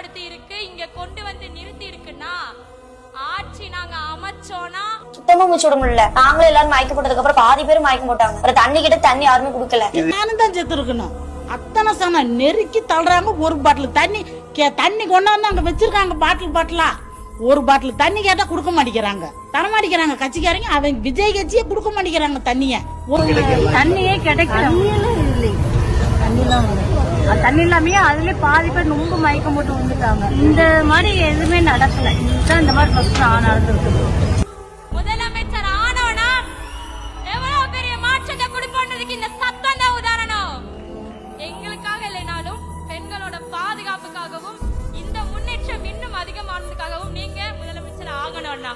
ஏற்படுத்தி இருக்கு இங்க கொண்டு வந்து நிறுத்தி இருக்குன்னா ஆட்சி நாங்க அமைச்சோனா? சுத்தமா மூச்சு விட முடியல. நாங்களும் எல்லாரும் மயக்கம் போட்டதுக்கு அப்புறம் பாதி பேர் மயக்கம் போட்டாங்க. அப்புறம் தண்ணி கிட்ட தண்ணி யாருமே குடுக்கல. நானும் தான் செத்து இருக்கணும் அத்தனை சனம் நெருக்கி தள்ளுறாங்க ஒரு பாட்டில் தண்ணி தண்ணி கொண்டாந்து அங்க வச்சிருக்காங்க பாட்டில் பாட்டிலா. ஒரு பாட்டில் தண்ணி கேட்டா கொடுக்க மாட்டேங்கிறாங்க. தர மாட்டேங்கிறாங்க கட்சிக்காரங்க அவங்க விஜய் கட்சியே கொடுக்க மாட்டேங்கிறாங்க தண்ணிய. ஒரு தண்ணியே கிடைக்கல. தண்ணி இல்லாமயே அதுலயே பாதி பேர் ரொம்ப மயக்கம் போட்டு வந்துட்டாங்க இந்த மாதிரி எதுவுமே நடக்கல. இதுதான் இந்த மாதிரி ஃபர்ஸ்ட் நடந்திருக்கு முதலமைச்சர் எவ்வளவு பெரிய மாற்றத்தை கொடுப்போன்றதுக்கு இந்த சத்தம் தான் உதாரணம். எங்களுக்காக இல்லைனாலும் பெண்களோட பாதுகாப்புக்காகவும் இந்த முன்னேற்றம் இன்னும் அதிகமானதுக்காகவும் நீங்க முதலமைச்சர் ஆகணும்னா.